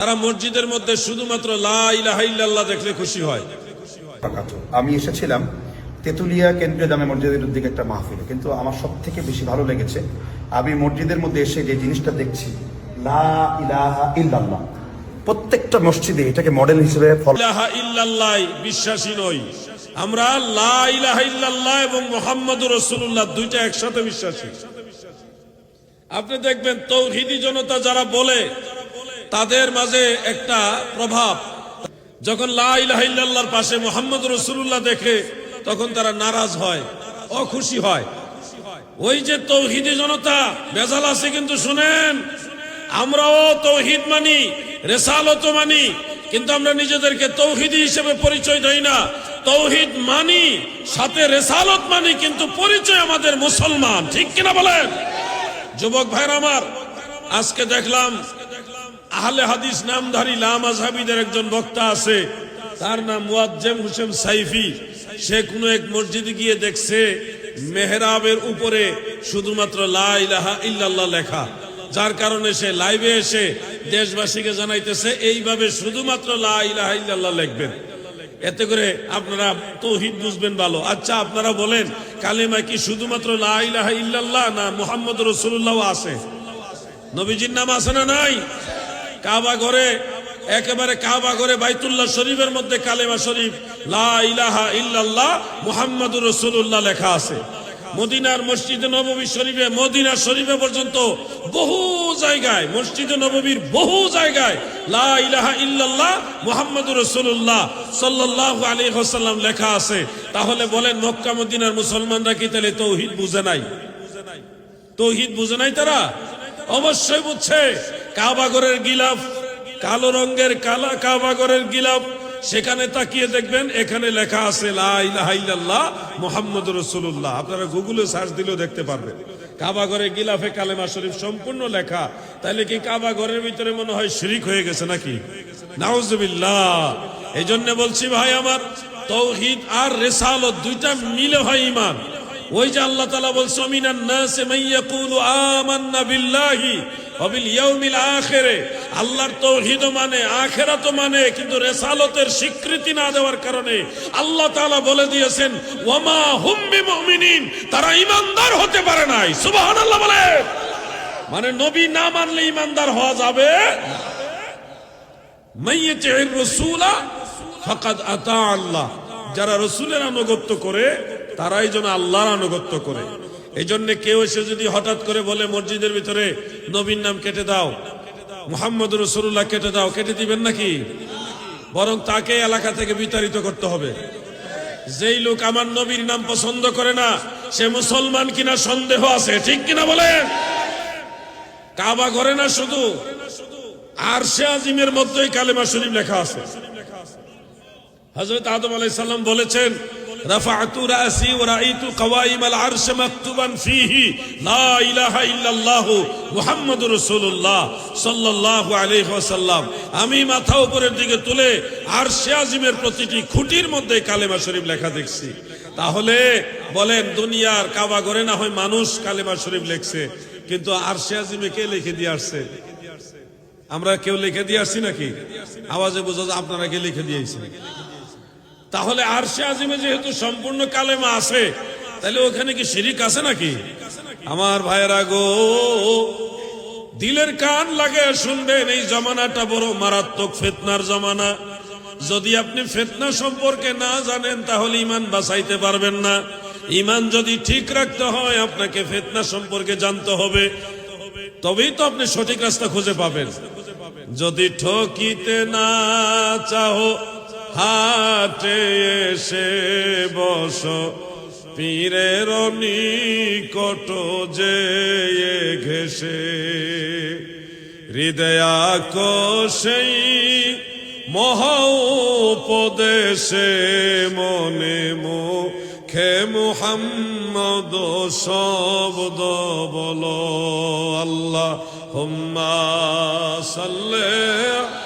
তারা মসজিদের মধ্যে শুধুমাত্র লা ইলাহা ইল্লাল্লাহ দেখলে খুশি হয়। আমি এসেছিলাম তেতুলিয়া কেন্দ্রীয় জামে মসজিদের উদ্যোগে একটা মাহফিলে কিন্তু আমার সব থেকে বেশি ভালো লেগেছে আমি মসজিদের মধ্যে এসে যে জিনিসটা দেখছি লা ইলাহা ইল্লাল্লাহ। প্রত্যেকটা মসজিদে এটাকে মডেল হিসেবে বিশ্বাসী নই। আমরা লা ইলাহা ইল্লাল্লাহ এবং মোহাম্মদুর রাসূলুল্লাহ দুইটা একসাথে বিশ্বাসী। আপনি দেখবেন তৌহিদি জনতা যারা বলে তাদের মাঝে একটা প্রভাব। যখন লা ইলাহা ইল্লাল্লাহর পাশে মোহাম্মদ রসুল্লাহ দেখে, তখন তারা নারাজ হয়, অখুশি হয়। ওই যে তৌহিদি জনতা বেজাল আছে কিন্তু শুনেন, আমরাও তৌহিদ মানি রেসালত মানি, কিন্তু আমরা নিজেদেরকে তৌহিদি হিসেবে পরিচয় দেই না। তৌহিদ মানি, সাথে রেসালত মানি, কিন্তু পরিচয় আমাদের মুসলমান, ঠিক কিনা বলেন? যুবক ভাইরা আমার, আজকে দেখলাম আহলে হাদিস নামধারী লামাজহাবিদের একজন বক্তা আছে, তার নাম মুয়াজ্জেম হোসেন সাইফি। সে কোনো এক মসজিদে গিয়ে দেখছে, মেহরাবের উপরে শুধুমাত্র লা ইলাহা ইল্লাল্লাহ লেখা। যার কারণে সে লাইভে এসে দেশবাসীকে জানাইতেছে, এইভাবে শুধুমাত্র লা ইলাহা ইল্লাল্লাহ লিখবেন। এতে করে আপনারা তৌহিদ বুঝবেন ভালো। আচ্ছা আপনারা বলেন, কালেমা কি শুধুমাত্র লা ইলাহা ইল্লাল্লাহ না মুহাম্মদ রাসূলুল্লাহ আছে? নবীজির নাম আছে না নাই? কাবা ঘরে, একেবারে কাবা ঘরে বাইতুল্লাহ শরীফের মধ্যে কালেমা শরীফ, লা ইলাহা ইল্লাল্লাহ মুহাম্মাদুর রাসূলুল্লাহ লেখা আছে। মদিনার মসজিদে নববী শরীফে, মদিনা শরীফে পর্যন্ত বহু জায়গায়, মসজিদে নববীর বহু জায়গায় লা ইলাহা ইল্লাল্লাহ মুহাম্মাদুর রাসূলুল্লাহ সাল্লাল্লাহু আলাইহি ওয়াসাল্লাম লেখা আছে। তাহলে বলেন, মক্কা মদিনার মুসলমানরা কি তাহলে তৌহিদ বুঝে নাই? তৌহিদ বুঝে নাই তারা? অবশ্যই বুঝছে। কাবাগরের গিলাফ, কালো রঙের কালা কাবাগরের গিলাফ, সেখানে তাকিয়ে দেখবেন এখানে লেখা আছে, লা ইলাহা ইল্লাল্লাহ মুহাম্মদুর রাসূলুল্লাহ। আপনারা গুগলে সার্চ দিলেও দেখতে পারবেন। কাবাগরে গিলাফে কালেমা শরীফ সম্পূর্ণ লেখা। তাহলে কি কাবাগরের ভিতরে মনে হয় শিরিক হয়ে গেছে নাকি? নাউজুবিল্লাহ। এই জন্য বলছি ভাই আমার, তৌহিদ আর রেসালত দুইটা মিলে হয় ইমান ওই যে আল্লাহ তালা বলছে বিল্লাহি। অবিল ইয়াউমিল আখিরে, আল্লাহর তৌহিদ মানে আখেরাত মানে কিন্তু রেসালতের স্বীকৃতি না দেওয়ার কারণে আল্লাহ তাআলা বলে দিয়েছেন, ওয়ামা হুম বিমুমিনিন তারা ঈমানদার হতে পারে নাই। সুবহানাল্লাহ বলে। মানে নবী না মানলে ঈমানদার হওয়া যাবে মাইয়াতির রাসূলা ফাকাদ আতা আল্লাহ। যারা রসুলের আনুগত্য করে, তারাই যেন আল্লাহর আনুগত্য করে। এই জন্য কেউ এসে যদি হঠাৎ করে বলে, মসজিদের ভিতরে নবীর নাম কেটে দাও, মোহাম্মদ রসুল্লাহ কেটে দাও, কেটে দিবেন নাকি? বরং তাকে এলাকা থেকে বিতাড়িত করতে হবে। যেই লোক আমার নবীর নাম পছন্দ করে না, সে মুসলমান কিনা সন্দেহ আছে, ঠিক কিনা বলেন? কাবা করে না শুধু? আর সে আজিমের মধ্যেই কালেমা শরীফ লেখা আছে। হযরত আদম আলাইহিস সালাম বলেছেন রাফা'তু রাসি ওয়া রাআইতু কওয়াইম আল আরশ মাকতুবান ফিহি লা ইলাহা ইল্লাল্লাহ মুহাম্মাদুর রাসূলুল্লাহ সাল্লাল্লাহু আলাইহি ওয়াসাল্লাম আমি মাথা উপরের দিকে তুলে আরশে আজিমের প্রতিটি খুঁটির মধ্যে কালেমা শরীফ লেখা দেখছি। তাহলে বলেন, দুনিয়ার কাবা ঘরে না হয় মানুষ কালেমা শরীফ লেখছে, কিন্তু আরশে আজিমে কে লিখে দিয়ে আসছে? আমরা কেউ লিখে দিয়ে আসছি নাকি? আওয়াজে বোঝা আপনারা কে লিখে দিয়েছেন তাহলে আরশে আজিমে যেহেতু সম্পূর্ণ কালেমা আছে, তাহলে ওখানে কি শিরিক আছে নাকি? আমার ভাইয়েরা গো, দিলের কান লাগে শুনবেন, এই জমানাটা বড় মারাত্মক ফেতনার জমানা। যদি আপনি ফেতনা সম্পর্কে না জানেন, তাহলে ইমান বাঁচাইতে পারবেন না। ইমান যদি ঠিক রাখতে হয়, আপনাকে ফেতনা সম্পর্কে জানতে হবে। তবেই তো আপনি সঠিক রাস্তা খুঁজে পাবেন। যদি ঠকিতে না চাহো হাটে এসে বস। পীরের নিকট যে ঘেসে। হৃদয়াকোষেই মহা উপদেশে মনে মুখে মুহাম্মদ শব্দ বলো আল্লাহ হুম্মা সাল্লে